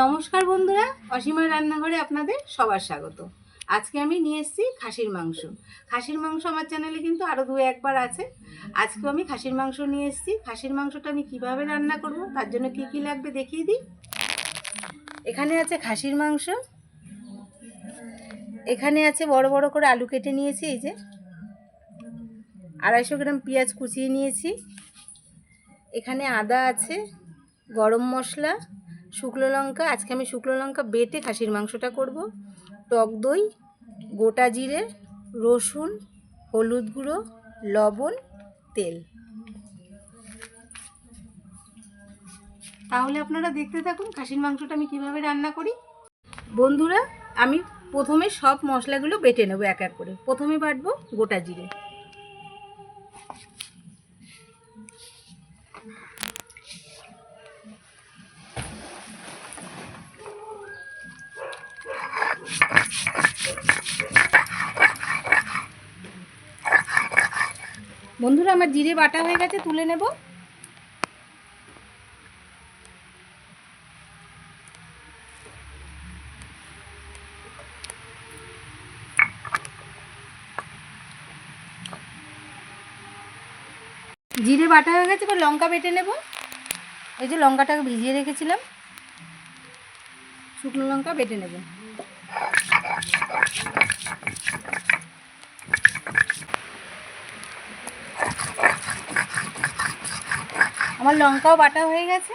নমস্কার বন্ধুরা, অসীমার রান্নাঘরে আপনাদের সবার স্বাগত। আজকে আমি নিয়ে এসেছি খাসির মাংস। খাসির মাংস আমার চ্যানেলে কিন্তু আরও দু একবার আছে। আজকেও আমি খাসির মাংস নিয়ে এসেছি। খাসির মাংসটা আমি কীভাবে রান্না করব, তার জন্য কি কি লাগবে দেখিয়ে দিই। এখানে আছে খাসির মাংস। এখানে আছে বড় বড় করে আলু কেটে নিয়েছি, এই যে। আড়াইশো গ্রাম পেঁয়াজ কুচিয়ে নিয়েছি। এখানে আদা আছে, গরম মশলা শুকনো লঙ্কা, আজকে আমি শুকনো লঙ্কা বেটে খাসির মাংসটা করব। টক দই, গোটা জিরে, রসুন, হলুদ গুঁড়ো, লবণ, তেল। তাহলে আপনারা দেখতে থাকুন খাসির মাংসটা আমি কীভাবে রান্না করি। বন্ধুরা, আমি প্রথমে সব মশলাগুলো বেটে নেব এক এক করে। প্রথমে বাটবো গোটা জিরে। বন্ধুরা, আমার জিরে বাটা হয়ে গেছে, তুলে নেব। জিরে বাটা হয়ে গেছে, এবার লঙ্কা বেটে নেব। এই যে লঙ্কাটাকে ভিজিয়ে রেখেছিলাম, শুকনো লঙ্কা বেটে নেব। আমার লঙ্কাও বাটা হয়ে গেছে।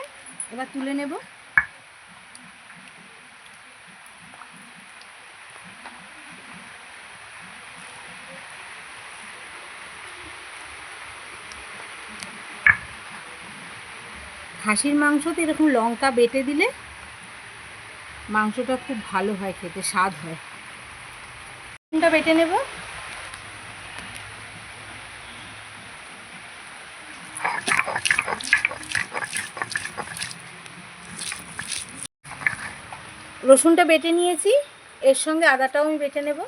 এবার তুলে নেব। খাসির মাংসতে এরকম লঙ্কা বেটে দিলে মাংসটা খুব ভালো হয় খেতে, স্বাদ হয়। বেটে নেব? রসুনটা বেটে নিয়েছি, এর সঙ্গে আদাটাও আমি বেটে নেব।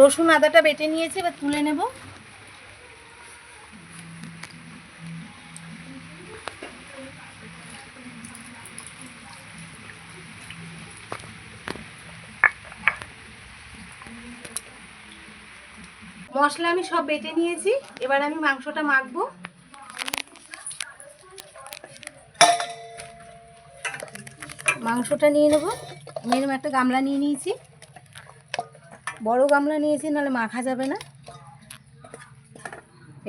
রসুন আদাটা বেটে নিয়েছি, এবার তুলে নেব। মশলা আমি সব বেটে নিয়েছি। এবার আমি মাংসটা মাখবো। মাংসটা নিয়ে নেব। আমি এরকম একটা গামলা নিয়ে নিয়েছি। বড় গামলা নিয়েছি, নাহলে মাখা যাবে না।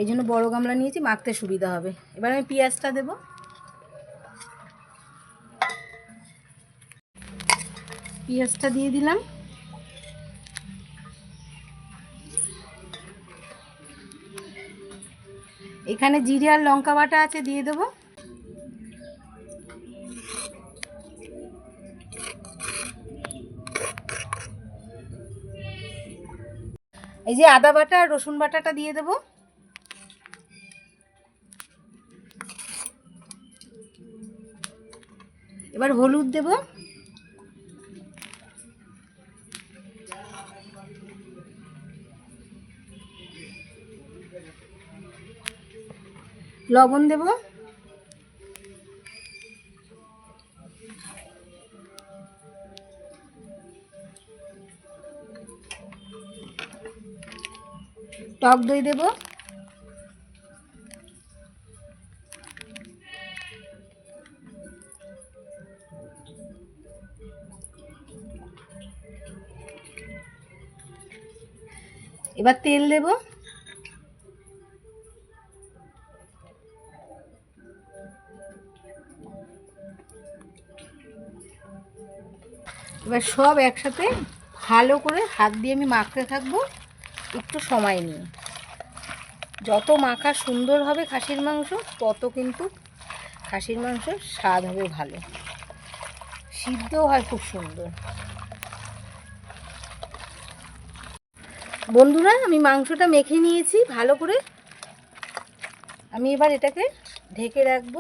এই জন্য বড় গামলা নিয়েছি, মাখতে সুবিধা হবে। এবার আমি পেঁয়াজটা দেব। পেঁয়াজটা দিয়ে দিলাম। এখানে জিরে আর লঙ্কা বাটা আছে, দিয়ে দেবো। এই যে আদা বাটা আর রসুন বাটাটা দিয়ে দেবো। এবার হলুদ দেব। লবণ দেব। টক দই দেব। এবার তেল দেব। এবার সব একসাথে ভালো করে হাত দিয়ে আমি মাখতে থাকব, একটু সময় নিয়ে। যত মাখা সুন্দর হবে খাসির মাংস, তত কিন্তু খাসির মাংস স্বাদ হবে ভালো। সিদ্ধও হয় খুব সুন্দর। বন্ধুরা, আমি মাংসটা মেখে নিয়েছি ভালো করে। আমি এবার এটাকে ঢেকে রাখব।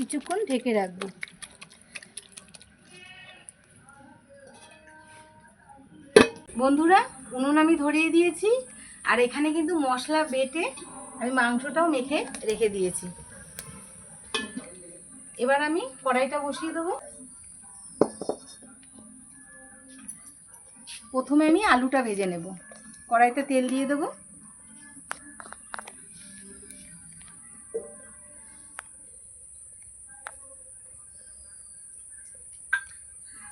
কিছুক্ষণ ঢেকে রাখব। বন্ধুরা, উনুন আমি ধরিয়ে দিয়েছি, আর এখানে কিন্তু মশলা বেটে আমি মাংসটাও মেখে রেখে দিয়েছি। এবার আমি কড়াইটা বসিয়ে দেবো। প্রথমে আমি আলুটা ভেজে নেব। কড়াইতে তেল দিয়ে দেবো।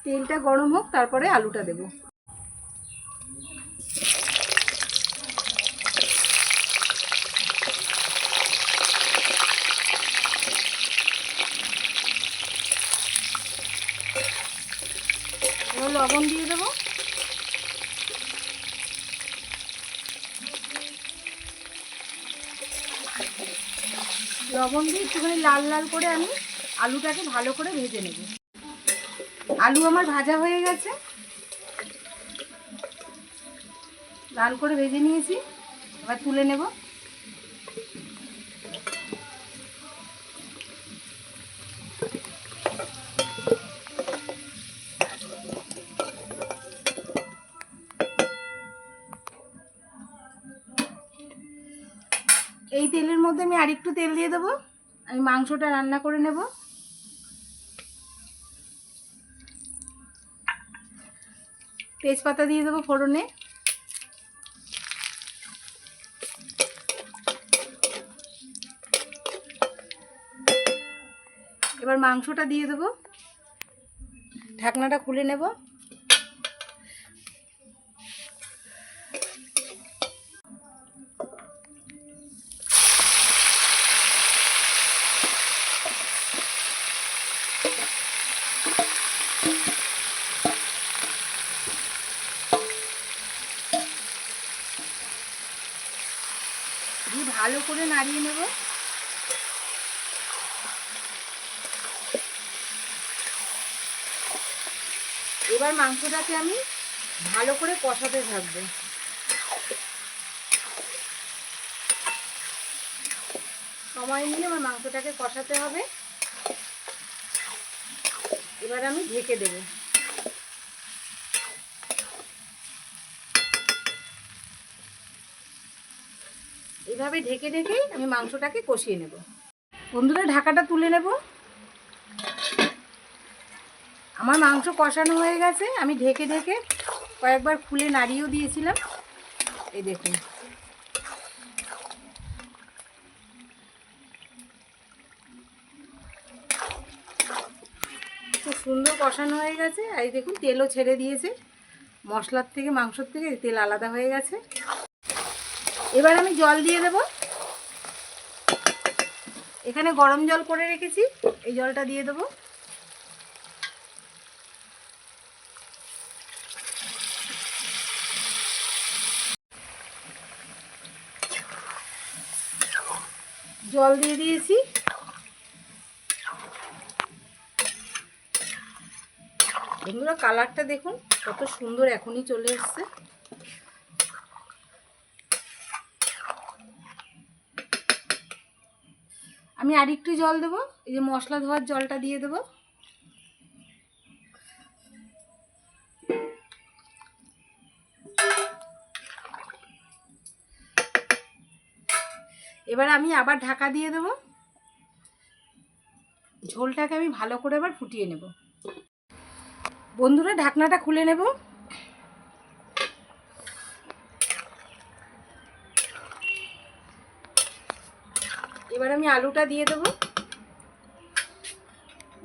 তেলটা গরম হোক, তারপরে আলুটা দেবো। লবণ দিয়ে দেবো। লবণ দিয়ে একটুখানি লাল লাল করে আমি আলুটাকে ভালো করে ভেজে নেব। আলু আমার ভাজা হয়ে গেছে। লাল করে ভেজে নিয়েছি, এবার তুলে নেব। এই তেলের মধ্যে আমি আরেকটু তেল দিয়ে দেবো। আমি মাংসটা রান্না করে নেব। তেজপাতা দিয়ে দেবো ফোড়নে। এবার মাংসটা দিয়ে দেবো। ঢাকনাটা খুলে নেব। দিয়ে ভালো করে নাড়িয়ে নেব। এবার মাংসটাকে আমি ভালো করে কষাতে থাকব। সময় নিয়ে আমার মাংসটাকে কষাতে হবে। এবার আমি ঢেকে দেবো। এভাবে ঢেকে ঢেকেই আমি মাংসটাকে কষিয়ে নেব। বন্ধুরা, ঢাকাটা তুলে নেব। আমার মাংস কষানো হয়ে গেছে। আমি ঢেকে ঢেকে কয়েকবার খুলে নাড়িয়েও দিয়েছিলাম। এই দেখুন। খুব সুন্দর কষানো হয়ে গেছে। আর দেখুন, তেলও ছেড়ে দিয়েছে। মশলার থেকে, মাংসর থেকে তেল আলাদা হয়ে গেছে। এবার আমি জল দিয়ে দেব। এখানে গরম জল করে রেখেছি, এই জলটা দিয়ে দেবো। জল দিয়ে দিয়েছি। বন্ধুরা, কালারটা দেখুন, কত সুন্দর এখনই চলে এসছে। আমি আর একটু জল দেবো, এই যে মশলা ধোয়ার জলটা দিয়ে দেবো। এবার আমি আবার ঢাকা দিয়ে দেবো। ঝোলটাকে আমি ভালো করে এবার ফুটিয়ে নেব। বন্ধুরা, ঢাকনাটা খুলে নেব। এবার আমি আলুটা দিয়ে দেবো।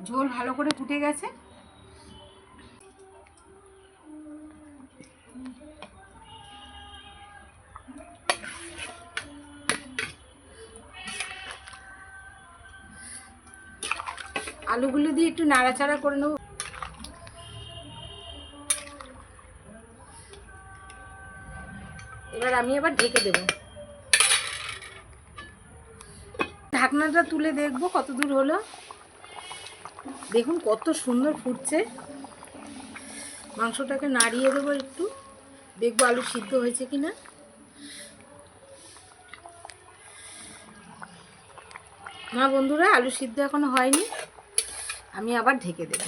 ঝোল ভালো করে ফুটে গেছে। আলুগুলো দিয়ে একটু নাড়াচাড়া করে নেব। এবার আমি এবার ঢেকে দেব। ঢাকনাটা তুলে দেখব কত দূর হলো। দেখুন কত সুন্দর ফুটছে। মাংসটাকে নাড়িয়ে দেবো একটু। দেখব আলু সিদ্ধ হয়েছে কি না না বন্ধুরা, আলু সিদ্ধ এখনও হয়নি। আমি আবার ঢেকে দেব।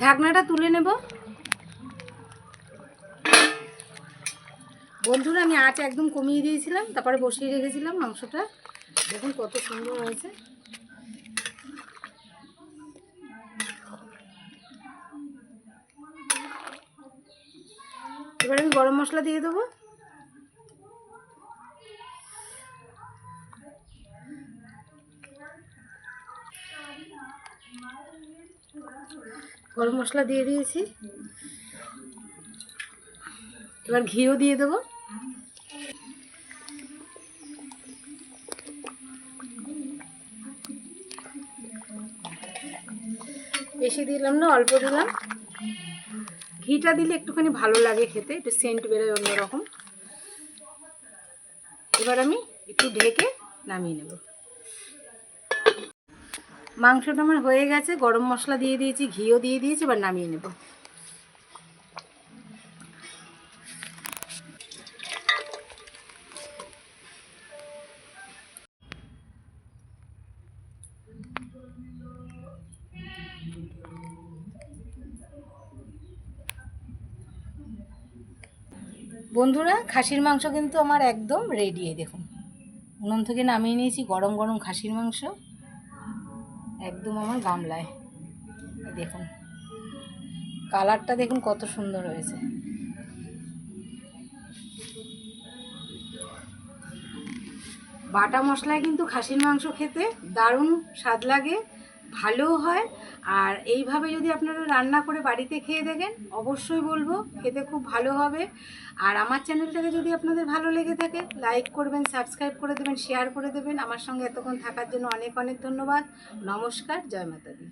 ঢাকনাটা তুলে নেব। বন্ধুরা, আমি আঁচ একদম কমিয়ে দিয়েছিলাম, তারপরে বসিয়ে রেখেছিলাম মাংসটা। দেখুন কত সুন্দর হয়েছে। এবার আমি গরম মশলা দিয়ে দেবো। গরম মশলা দিয়ে দিয়েছি। এবার ঘিও দিয়ে দেবো। বেশি দিলাম না, অল্প দিলাম। ঘিটা দিলে একটুখানি ভালো লাগে খেতে, একটু সেন্ট বেরোয় অন্যরকম। এবার আমি একটু ঢেকে নামিয়ে নেব। মাংসটা আমার হয়ে গেছে, গরম মশলা দিয়ে দিয়েছি, ঘিও দিয়ে দিয়েছি, এবার নামিয়ে নেব। বন্ধুরা, খাসির মাংস কিন্তু আমার একদম রেডি দেখুন। উনুন থেকে নামিয়ে নিয়েছি, গরম গরম খাসির মাংস। একদম আমার গামলায়। দেখুন। কালারটা দেখুন কত সুন্দর হয়েছে। বাটা মশলায় কিন্তু খাসির মাংস খেতে দারুণ স্বাদ লাগে। ভালোও হয়। আর এইভাবে যদি আপনারা রান্না করে বাড়িতে খেয়ে দেখেন অবশ্যই বলব খেতে খুব ভালো হবে। আর আমার চ্যানেলটাকে যদি আপনাদের ভালো লেগে থাকে লাইক করবেন সাবস্ক্রাইব করে দেবেন শেয়ার করে দেবেন। আমার সঙ্গে এতক্ষণ থাকার জন্য অনেক অনেক ধন্যবাদ। নমস্কার, জয় মাতা দি